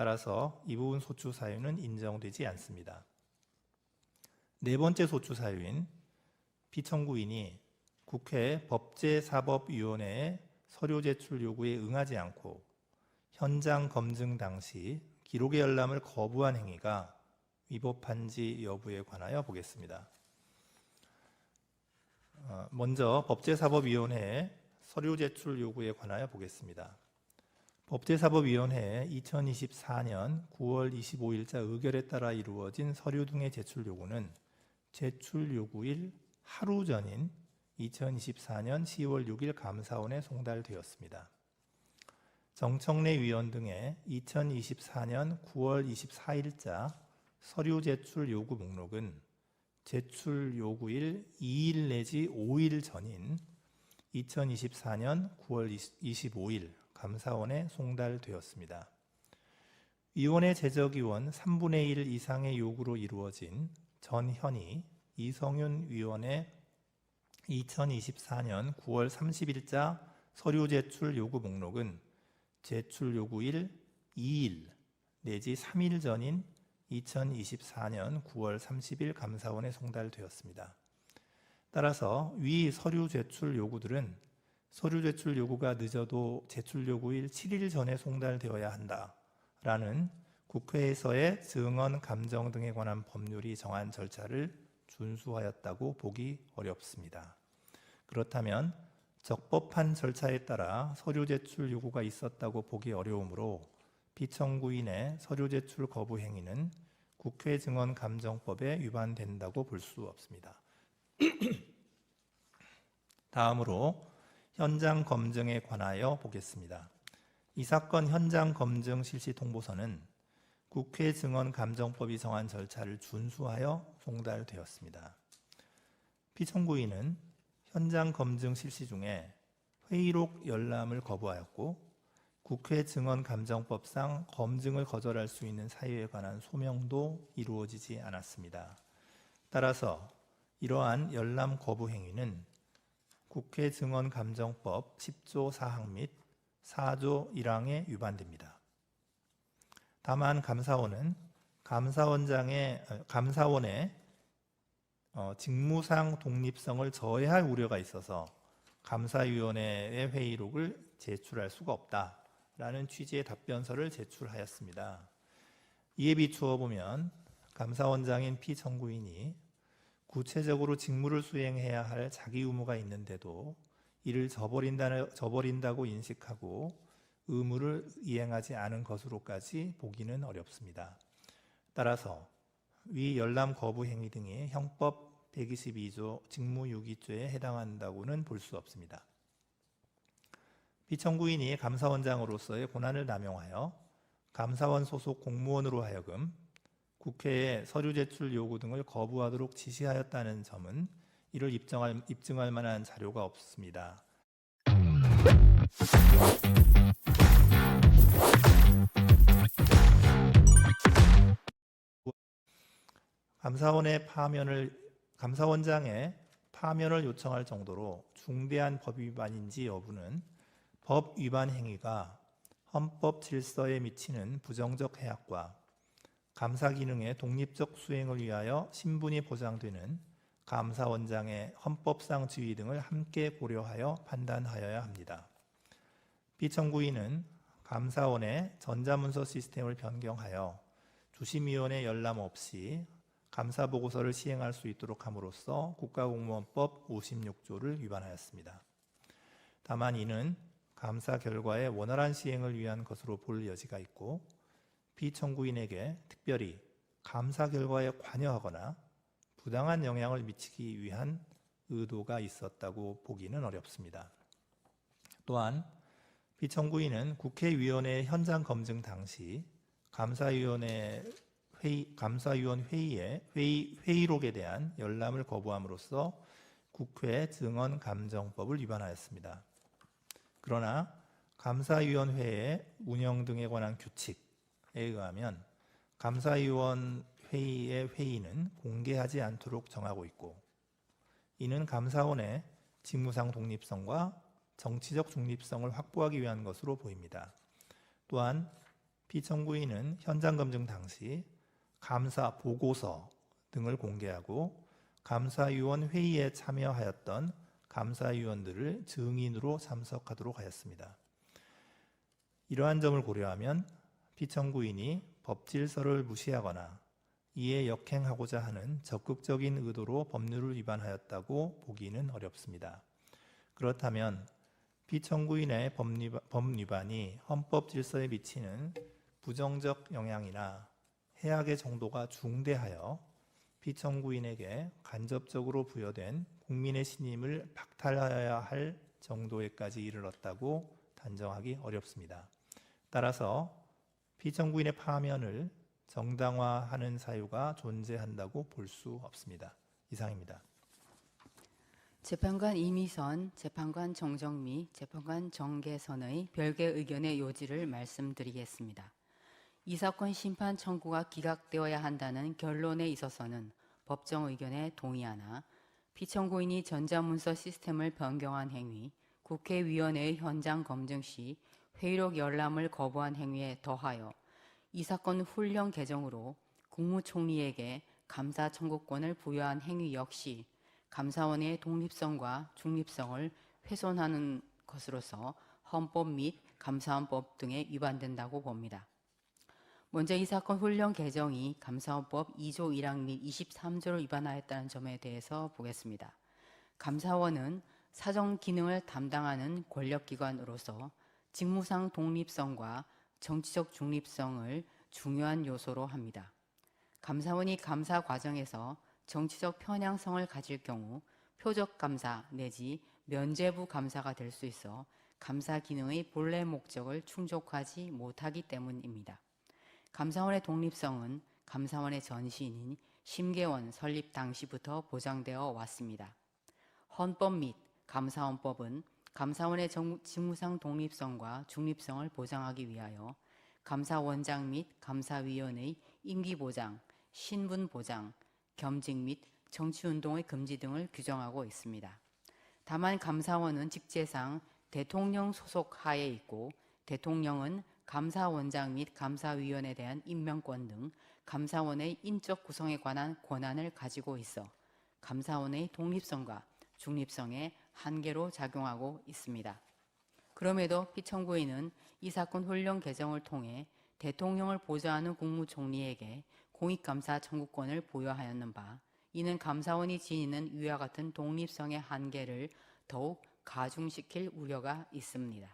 따라서 이 부분 소추 사유는 인정되지 않습니다. 네 번째 소추 사유인 피청구인이 국회 법제사법위원회의 서류 제출 요구에 응하지 않고 현장 검증 당시 기록의 열람을 거부한 행위가 위법한지 여부에 관하여 보겠습니다. 어, 먼저 법제사법위원회의 서류 제출 요구에 관하여 보겠습니다. 법제사법위원회의 2024년 9월 25일자 의결에 따라 이루어진 서류 등의 제출 요구는 제출 요구일 하루 전인 2024년 10월 6일 감사원에 송달되었습니다. 정청래 위원 등의 2024년 9월 24일자 서류 제출 요구 목록은 제출 요구일 2일 내지 5일 전인 2024년 9월 25일 감사원에 송달되었습니다. 위원회 제적위원 3분의 1 이상의 요구로 이루어진 전현희, 이성윤 위원의 2024년 9월 30일자 서류 제출 요구 목록은 제출 요구일 2일 내지 3일 전인 2024년 9월 30일 감사원에 송달되었습니다. 따라서 위 서류 제출 요구들은 서류 제출 요구가 늦어도 제출 요구일 7일 전에 송달되어야 한다라는 국회에서의 증언 감정 등에 관한 법률이 정한 절차를 준수하였다고 보기 어렵습니다. 그렇다면 적법한 절차에 따라 서류 제출 요구가 있었다고 보기 어려우므로 피청구인의 서류 제출 거부 행위는 국회 증언 감정법에 위반된다고 볼 수 없습니다. 다음으로 현장 검증에 관하여 보겠습니다. 이 사건 현장 검증 실시 통보서는 국회 증언 감정법이 정한 절차를 준수하여 송달되었습니다. 피청구인은 현장 검증 실시 중에 회의록 열람을 거부하였고 국회 증언 감정법상 검증을 거절할 수 있는 사유에 관한 소명도 이루어지지 않았습니다. 따라서 이러한 열람 거부 행위는 국회 증언 감정법 10조 4항 및 4조 1항에 위반됩니다. 다만 감사원은 감사원장의 어, 감사원의 어, 직무상 독립성을 저해할 우려가 있어서 감사위원회의 회의록을 제출할 수가 없다라는 취지의 답변서를 제출하였습니다. 이에 비추어 보면 감사원장인 피청구인이 구체적으로 직무를 수행해야 할 자기 의무가 있는데도 이를 저버린다, 저버린다고 인식하고 의무를 이행하지 않은 것으로까지 보기는 어렵습니다. 따라서 위 열람 거부 행위 등이 형법 122조 직무유기죄에 해당한다고는 볼 수 없습니다. 피청구인이 감사원장으로서의 권한을 남용하여 감사원 소속 공무원으로 하여금 국회에 서류 제출 요구 등을 거부하도록 지시하였다는 점은 이를 입증할, 입증할 만한 자료가 없습니다. 감사원의 파면을 감사원장의 파면을 요청할 정도로 중대한 법 위반인지 여부는 법 위반 행위가 헌법 질서에 미치는 부정적 해악과 감사 기능의 독립적 수행을 위하여 신분이 보장되는 감사원장의 헌법상 지위 등을 함께 고려하여 판단하여야 합니다. 피청구인은 감사원의 전자문서 시스템을 변경하여 주심위원회 열람 없이 감사 보고서를 시행할 수 있도록 함으로써 국가공무원법 56조를 위반하였습니다. 다만 이는 감사 결과의 원활한 시행을 위한 것으로 볼 여지가 있고 피청구인에게 특별히 감사 결과에 관여하거나 부당한 영향을 미치기 위한 의도가 있었다고 보기는 어렵습니다. 또한 피청구인은 국회위원회 현장 검증 당시 감사위원회 회의, 감사위원 회의의 회의, 회의록에 대한 열람을 거부함으로써 국회 증언 감정법을 위반하였습니다. 그러나 감사위원회의 운영 등에 관한 규칙에 의하면 감사위원 회의의 회의는 공개하지 않도록 정하고 있고 이는 감사원의 직무상 독립성과 정치적 중립성을 확보하기 위한 것으로 보입니다. 또한 피청구인은 현장 검증 당시 감사 보고서 등을 공개하고 감사위원 회의에 참여하였던 감사위원들을 증인으로 참석하도록 하였습니다. 이러한 점을 고려하면 피청구인이 법질서를 무시하거나 이에 역행하고자 하는 적극적인 의도로 법률을 위반하였다고 보기는 어렵습니다. 그렇다면 피청구인의 법리바- 법위반이 헌법 질서에 미치는 부정적 영향이나 해악의 정도가 중대하여 피청구인에게 간접적으로 부여된 국민의 신임을 박탈하여야 할 정도에까지 이르렀다고 단정하기 어렵습니다. 따라서 피청구인의 파면을 정당화하는 사유가 존재한다고 볼 수 없습니다. 이상입니다. 재판관 이미선, 재판관 정정미, 재판관 정계선의 별개 의견의 요지를 말씀드리겠습니다. 이 사건 심판 청구가 기각되어야 한다는 결론에 있어서는 법정 의견에 동의하나 피청구인이 전자문서 시스템을 변경한 행위, 국회위원회의 현장 검증 시 회의록 열람을 거부한 행위에 더하여 이 사건 훈령 개정으로 국무총리에게 감사 청구권을 부여한 행위 역시 감사원의 독립성과 중립성을 훼손하는 것으로서 헌법 및 감사원법 등에 위반된다고 봅니다. 먼저 이 사건 훈령 개정이 감사원법 2조 1항 및 23조를 위반하였다는 점에 대해서 보겠습니다. 감사원은 사정 기능을 담당하는 권력기관으로서 직무상 독립성과 정치적 중립성을 중요한 요소로 합니다. 감사원이 감사 과정에서 정치적 편향성을 가질 경우 표적 감사 내지 면죄부 감사가 될 수 있어 감사 기능의 본래 목적을 충족하지 못하기 때문입니다. 감사원의 독립성은 감사원의 전신인 심계원 설립 당시부터 보장되어 왔습니다. 헌법 및 감사원법은 감사원의 정- 직무상 독립성과 중립성을 보장하기 위하여 감사원장 및 감사위원의 임기 보장, 신분 보장, 겸직 및 정치운동의 금지 등을 규정하고 있습니다. 다만 감사원은 직제상 대통령 소속 하에 있고 대통령은 감사원장 및 감사위원에 대한 임명권 등 감사원의 인적 구성에 관한 권한을 가지고 있어 감사원의 독립성과 중립성에 한계로 작용하고 있습니다. 그럼에도 피청구인은 이 사건 훈령 개정을 통해 대통령을 보좌하는 국무총리에게 공익감사 청구권을 부여하였는 바 이는 감사원이 지니는 위와 같은 독립성의 한계를 더욱 가중시킬 우려가 있습니다.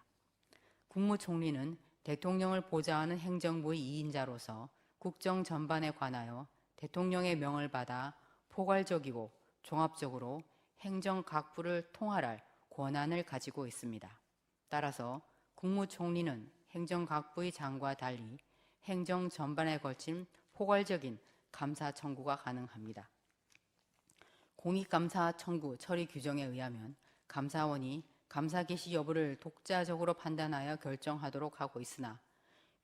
국무총리는 대통령을 보좌하는 행정부의 2인자로서 국정 전반에 관하여 대통령의 명을 받아 포괄적이고 종합적으로 행정 각부를 통할할 권한을 가지고 있습니다. 따라서 국무총리는 행정각부의 장과 달리 행정 전반에 걸친 포괄적인 감사 청구가 가능합니다. 공익감사 청구 처리 규정에 의하면 감사원이 감사 개시 여부를 독자적으로 판단하여 결정하도록 하고 있으나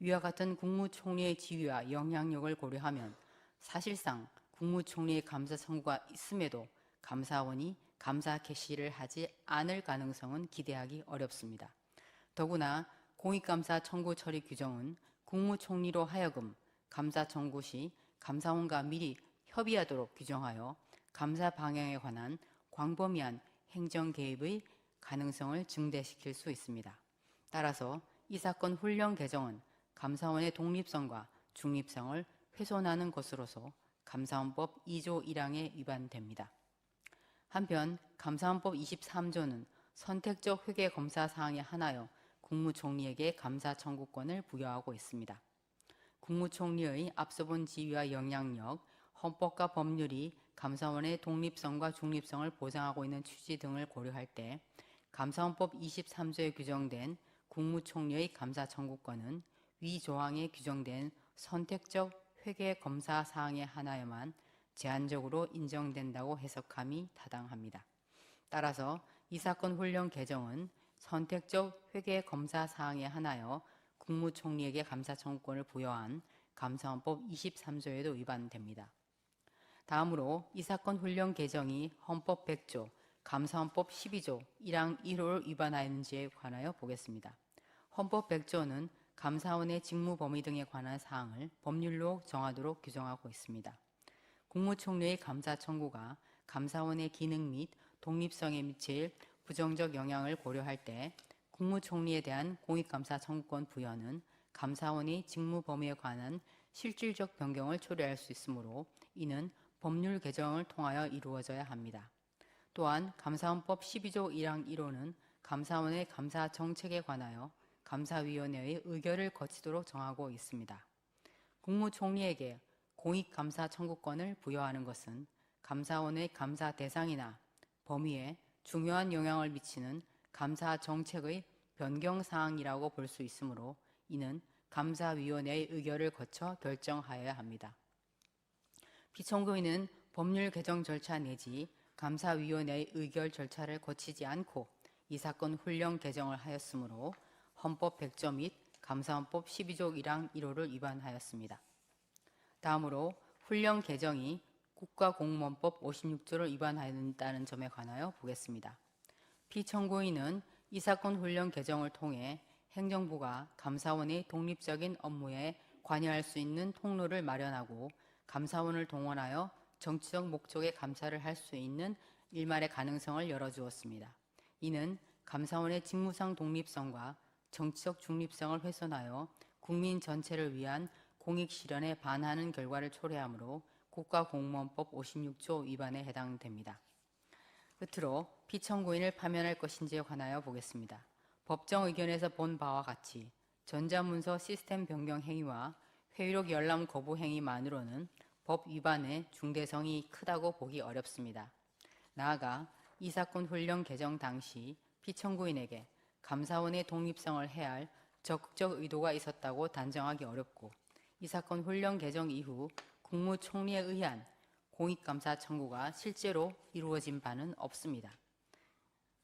위와 같은 국무총리의 지위와 영향력을 고려하면 사실상 국무총리의 감사 청구가 있음에도 감사원이 감사 개시를 하지 않을 가능성은 기대하기 어렵습니다. 더구나 공익감사 청구 처리 규정은 국무총리로 하여금 감사 청구 시 감사원과 미리 협의하도록 규정하여 감사 방향에 관한 광범위한 행정 개입의 가능성을 증대시킬 수 있습니다. 따라서 이 사건 훈령 개정은 감사원의 독립성과 중립성을 훼손하는 것으로서 감사원법 2조 1항에 위반됩니다. 한편 감사원법 23조는 선택적 회계 검사 사항의 하나여 국무총리에게 감사 청구권을 부여하고 있습니다. 국무총리의 앞서 본 지위와 영향력, 헌법과 법률이 감사원의 독립성과 중립성을 보장하고 있는 취지 등을 고려할 때 감사원법 23조에 규정된 국무총리의 감사 청구권은 위 조항에 규정된 선택적 회계 검사 사항의 하나여만 제한적으로 인정된다고 해석함이 타당합니다. 따라서 이 사건 훈령 개정은 선택적 회계 검사 사항의 하나여 국무총리에게 감사 청구권을 부여한 감사원법 23조에도 위반됩니다. 다음으로 이 사건 훈령 개정이 헌법 100조, 감사원법 12조 1항 1호를 위반하였는지에 관하여 보겠습니다. 헌법 100조는 감사원의 직무 범위 등에 관한 사항을 법률로 정하도록 규정하고 있습니다. 국무총리의 감사 청구가 감사원의 기능 및 독립성에 미칠 부정적 영향을 고려할 때 국무총리에 대한 공익감사 청구권 부여는 감사원의 직무 범위에 관한 실질적 변경을 초래할 수 있으므로 이는 법률 개정을 통하여 이루어져야 합니다. 또한 감사원법 12조 1항 1호는 감사원의 감사 정책에 관하여 감사위원회의 의결을 거치도록 정하고 있습니다. 국무총리에게 공익감사 청구권을 부여하는 것은 감사원의 감사 대상이나 범위에 중요한 영향을 미치는 감사 정책의 변경 사항이라고 볼 수 있으므로 이는 감사위원회의 의결을 거쳐 결정하여야 합니다. 피청구인은 법률 개정 절차 내지 감사위원회의 의결 절차를 거치지 않고 이 사건 훈령 개정을 하였으므로 헌법 100조 및 감사원법 12조 1항 1호를 위반하였습니다. 다음으로 훈령 개정이 국가공무원법 56조를 위반하였다는 점에 관하여 보겠습니다. 피청구인은 이 사건 훈령 개정을 통해 행정부가 감사원의 독립적인 업무에 관여할 수 있는 통로를 마련하고 감사원을 동원하여 정치적 목적의 감사를 할 수 있는 일말의 가능성을 열어주었습니다. 이는 감사원의 직무상 독립성과 정치적 중립성을 훼손하여 국민 전체를 위한 공익 실현에 반하는 결과를 초래하므로 국가공무원법 56조 위반에 해당됩니다. 끝으로 피청구인을 파면할 것인지에 관하여 보겠습니다. 법정 의견에서 본 바와 같이 전자문서 시스템 변경 행위와 회의록 열람 거부 행위만으로는 법 위반의 중대성이 크다고 보기 어렵습니다. 나아가 이 사건 훈령 개정 당시 피청구인에게 감사원의 독립성을 해할 적극적 의도가 있었다고 단정하기 어렵고 이 사건 훈령 개정 이후 국무총리에 의한 공익감사 청구가 실제로 이루어진 바는 없습니다.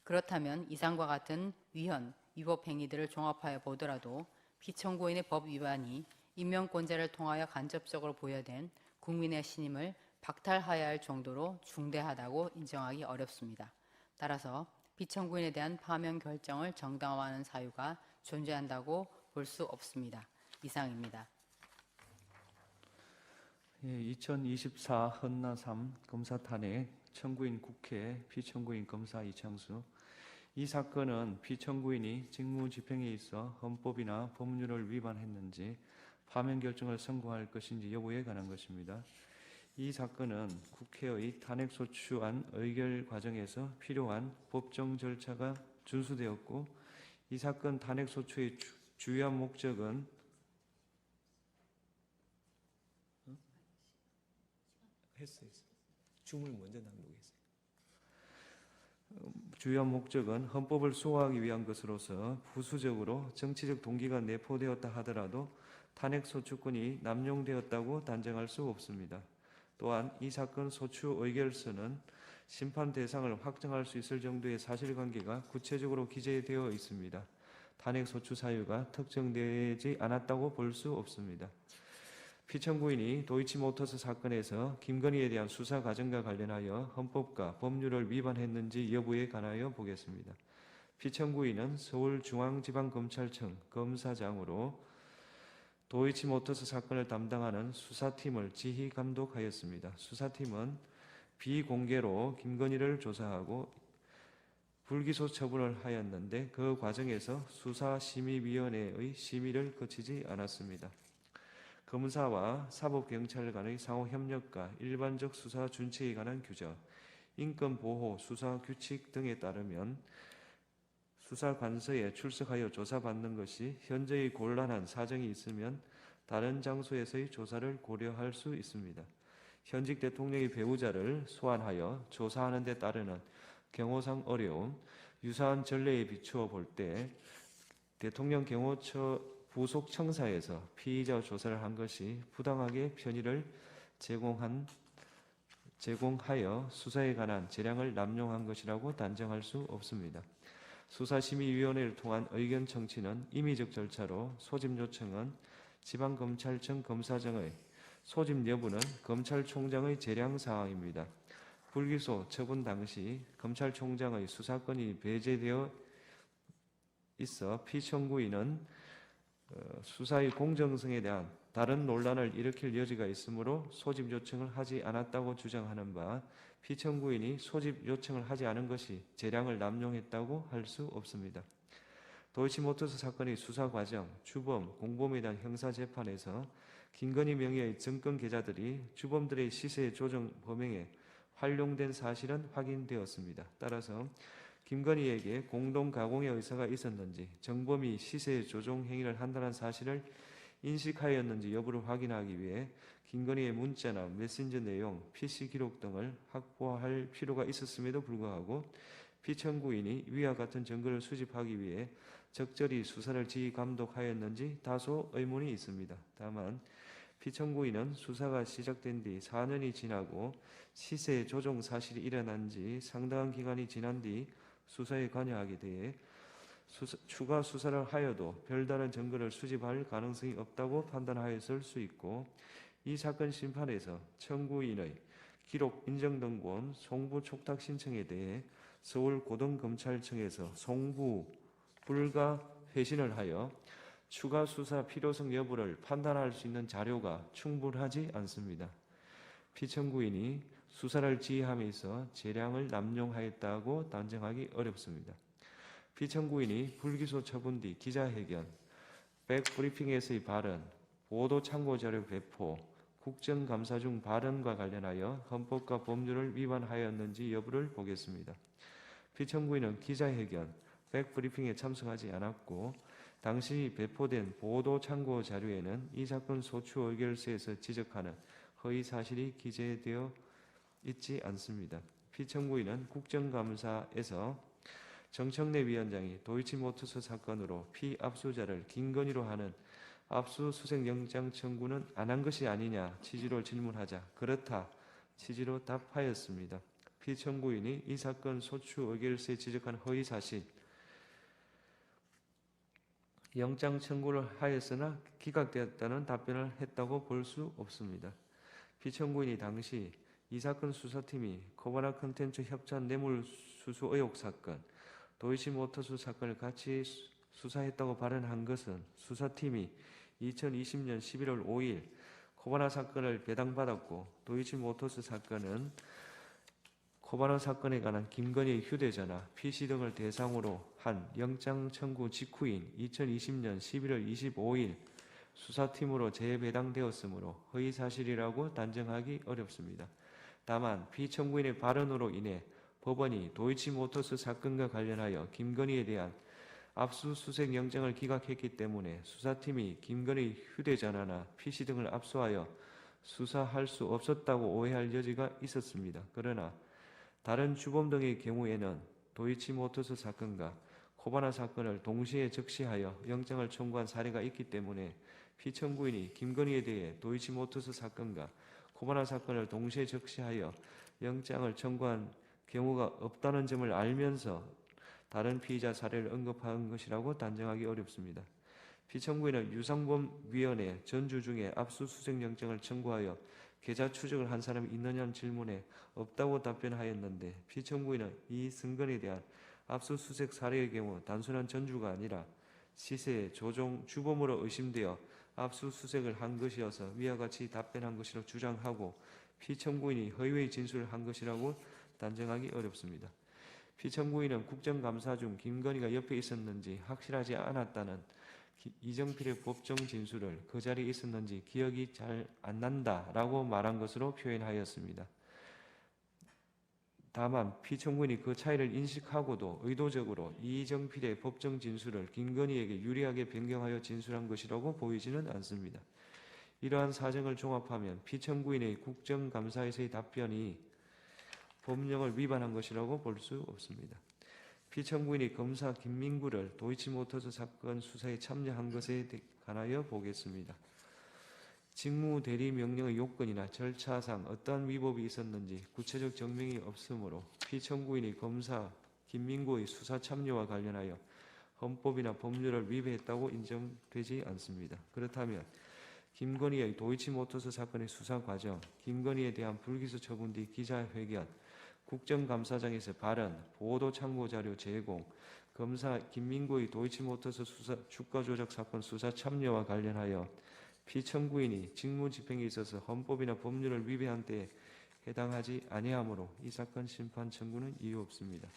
그렇다면 이상과 같은 위헌, 위법 행위들을 종합하여 보더라도 피청구인의 법 위반이 임명권자를 통하여 간접적으로 부여된 국민의 신임을 박탈하여야 할 정도로 중대하다고 인정하기 어렵습니다. 따라서 피청구인에 대한 파면 결정을 정당화하는 사유가 존재한다고 볼 수 없습니다. 이상입니다. 예, 2024 헌나 3 검사 탄핵 청구인 국회 피청구인 검사 이창수 이 사건은 피청구인이 직무 집행에 있어 헌법이나 법률을 위반했는지 파면 결정을 선고할 것인지 여부에 관한 것입니다. 이 사건은 국회의 탄핵 소추안 의결 과정에서 필요한 법정 절차가 준수되었고 이 사건 탄핵 소추의 주- 주요한 목적은 했어요. 줌을 먼저 낭독했어요. 주요한 목적은 헌법을 수호하기 위한 것으로서 부수적으로 정치적 동기가 내포되었다 하더라도 탄핵 소추권이 남용되었다고 단정할 수 없습니다. 또한 이 사건 소추 의결서는 심판 대상을 확정할 수 있을 정도의 사실관계가 구체적으로 기재되어 있습니다. 탄핵 소추 사유가 특정되지 않았다고 볼 수 없습니다. 피청구인이 도이치모터스 사건에서 김건희에 대한 수사 과정과 관련하여 헌법과 법률을 위반했는지 여부에 관하여 보겠습니다. 피청구인은 서울중앙지방검찰청 검사장으로 도이치모터스 사건을 담당하는 수사팀을 지휘 감독하였습니다. 수사팀은 비공개로 김건희를 조사하고 불기소 처분을 하였는데 그 과정에서 수사심의위원회의 심의를 거치지 않았습니다. 검사와 사법경찰 간의 상호 협력과 일반적 수사 준칙에 관한 규정, 인권 보호 수사 규칙 등에 따르면 수사 관서에 출석하여 조사받는 것이 현재의 곤란한 사정이 있으면 다른 장소에서의 조사를 고려할 수 있습니다. 현직 대통령의 배우자를 소환하여 조사하는 데 따르는 경호상 어려움, 유사한 전례에 비추어 볼 때 대통령 경호처 부속 청사에서 피의자 조사를 한 것이 부당하게 편의를 제공한 제공하여 수사에 관한 재량을 남용한 것이라고 단정할 수 없습니다. 수사심의위원회를 통한 의견 청취는 임의적 절차로 소집 요청은 지방검찰청 검사장의 소집 여부는 검찰총장의 재량 사항입니다. 불기소 처분 당시 검찰총장의 수사권이 배제되어 있어 피청구인은 어, 수사의 공정성에 대한 다른 논란을 일으킬 여지가 있으므로 소집 요청을 하지 않았다고 주장하는 바 피청구인이 소집 요청을 하지 않은 것이 재량을 남용했다고 할 수 없습니다. 도이치모터스 사건의 수사 과정, 주범, 공범에 대한 형사 재판에서 김건희 명의의 증권 계좌들이 주범들의 시세 조정 범행에 활용된 사실은 확인되었습니다. 따라서 김건희에게 공동 가공의 의사가 있었는지 정범이 시세 조종 행위를 한다는 사실을 인식하였는지 여부를 확인하기 위해 김건희의 문자나 메신저 내용, PC 기록 등을 확보할 필요가 있었음에도 불구하고 피청구인이 위와 같은 증거를 수집하기 위해 적절히 수사를 지휘 감독하였는지 다소 의문이 있습니다. 다만 피청구인은 수사가 시작된 뒤 4년이 지나고 시세 조정 사실이 일어난 지 상당한 기간이 지난 뒤 수사에 관여하게 돼 수사- 추가 수사를 하여도 별다른 증거를 수집할 가능성이 없다고 판단하였을 수 있고 이 사건 심판에서 청구인의 기록 인정 등본 송부 촉탁 신청에 대해 서울 고등검찰청에서 송부 불가 회신을 하여 추가 수사 필요성 여부를 판단할 수 있는 자료가 충분하지 않습니다. 피청구인이 수사를 지휘함에 있어 재량을 남용하였다고 단정하기 어렵습니다. 피청구인이 불기소 처분 뒤 기자회견, 백브리핑에서의 발언, 보도 참고 자료 배포, 국정감사 중 발언과 관련하여 헌법과 법률을 위반하였는지 여부를 보겠습니다. 피청구인은 기자회견, 백브리핑에 참석하지 않았고 당시 배포된 보도 참고 자료에는 이 사건 소추 의결서에서 지적하는 허위 사실이 기재되어 있지 않습니다. 피청구인은 국정감사에서 정청래 위원장이 도이치모터스 사건으로 피압수자를 김건희로 하는 압수수색 영장 청구는 안 한 것이 아니냐 취지로 질문하자 그렇다 취지로 답하였습니다. 피청구인이 이 사건 소추 의결서에 지적한 허위 사실 영장 청구를 하였으나 기각되었다는 답변을 했다고 볼 수 없습니다. 피청구인이 당시 이 사건 수사팀이 코바나 컨텐츠 협찬 뇌물 수수 의혹 사건, 도이치 모터스 사건을 같이 수- 수사했다고 발언한 것은 수사팀이 2020년 11월 5일 코바나 사건을 배당받았고 도이치 모터스 사건은 코바나 사건에 관한 김건희의 휴대전화, PC 등을 대상으로 한 영장 청구 직후인 2020년 11월 25일 수사팀으로 재배당되었으므로 허위 사실이라고 단정하기 어렵습니다. 다만 피청구인의 발언으로 인해 법원이 도이치모터스 사건과 관련하여 김건희에 대한 압수수색 영장을 기각했기 때문에 수사팀이 김건희 휴대전화나 PC 등을 압수하여 수사할 수 없었다고 오해할 여지가 있었습니다. 그러나 다른 주범 등의 경우에는 도이치모터스 사건과 코바나 사건을 동시에 적시하여 영장을 청구한 사례가 있기 때문에 피청구인이 김건희에 대해 도이치모터스 사건과 코바나 사건을 동시에 적시하여 영장을 청구한 경우가 없다는 점을 알면서 다른 피의자 사례를 언급한 것이라고 단정하기 어렵습니다. 피청구인은 유상범 위원회 전주 중에 압수수색 영장을 청구하여 계좌 추적을 한 사람이 있느냐는 질문에 없다고 답변하였는데 피청구인은 이 승건에 대한 압수수색 사례의 경우 단순한 전주가 아니라 시세 조종 주범으로 의심되어 압수수색을 한 것이어서 위와 같이 답변한 것이라고 주장하고 피청구인이 허위의 진술을 한 것이라고 단정하기 어렵습니다. 피청구인은 국정감사 중 김건희가 옆에 있었는지 확실하지 않았다는 기- 이정필의 법정 진술을 그 자리에 있었는지 기억이 잘 안 난다라고 말한 것으로 표현하였습니다. 다만 피청구인이 그 차이를 인식하고도 의도적으로 이정필의 법정 진술을 김건희에게 유리하게 변경하여 진술한 것이라고 보이지는 않습니다. 이러한 사정을 종합하면 피청구인의 국정감사에서의 답변이 법령을 위반한 것이라고 볼 수 없습니다. 피청구인이 검사 김민구를 도이치모터스 사건 수사에 참여한 것에 대- 관하여 보겠습니다. 직무 대리 명령의 요건이나 절차상 어떠한 위법이 있었는지 구체적 증명이 없으므로 피청구인이 검사 김민구의 수사 참여와 관련하여 헌법이나 법률을 위배했다고 인정되지 않습니다. 그렇다면 김건희의 도이치모터스 사건의 수사 과정, 김건희에 대한 불기소 처분 뒤 기자회견, 국정감사장에서 발언, 보도 참고 자료 제공, 검사 김민구의 도이치모터스 수사 주가 조작 사건 수사 참여와 관련하여 피청구인이 직무집행에 있어서 헌법이나 법률을 위배한 때에 해당하지 아니하므로 이 사건 심판 청구는 이유 없습니다.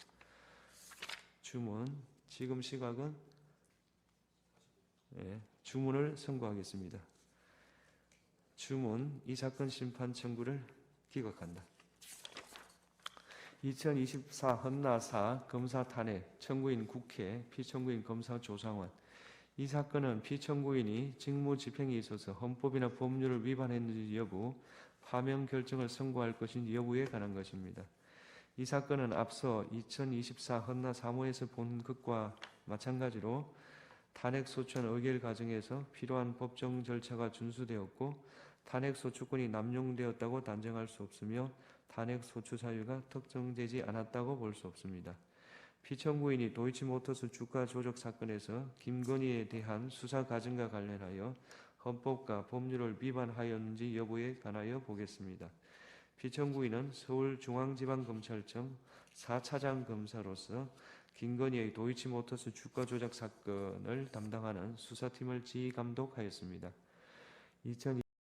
주문 지금 시각은 예, 주문을 선고하겠습니다. 주문 이 사건 심판 청구를 기각한다. 2024 헌나사 검사 탄핵 청구인 국회 피청구인 검사 조상원 이 사건은 피청구인이 직무 집행에 있어서 헌법이나 법률을 위반했는지 여부 파면 결정을 선고할 것인지 여부에 관한 것입니다. 이 사건은 앞서 2024 헌나 사무에서 본 것과 마찬가지로 탄핵 소추안 의결 과정에서 필요한 법정 절차가 준수되었고 탄핵 소추권이 남용되었다고 단정할 수 없으며 탄핵 소추 사유가 특정되지 않았다고 볼 수 없습니다. 피청구인이 도이치모터스 주가 조작 사건에서 김건희에 대한 수사 과정과 관련하여 헌법과 법률을 위반하였는지 여부에 관하여 보겠습니다. 피청구인은 서울중앙지방검찰청 4차장 검사로서 김건희의 도이치모터스 주가 조작 사건을 담당하는 수사팀을 지휘 감독하였습니다. 2000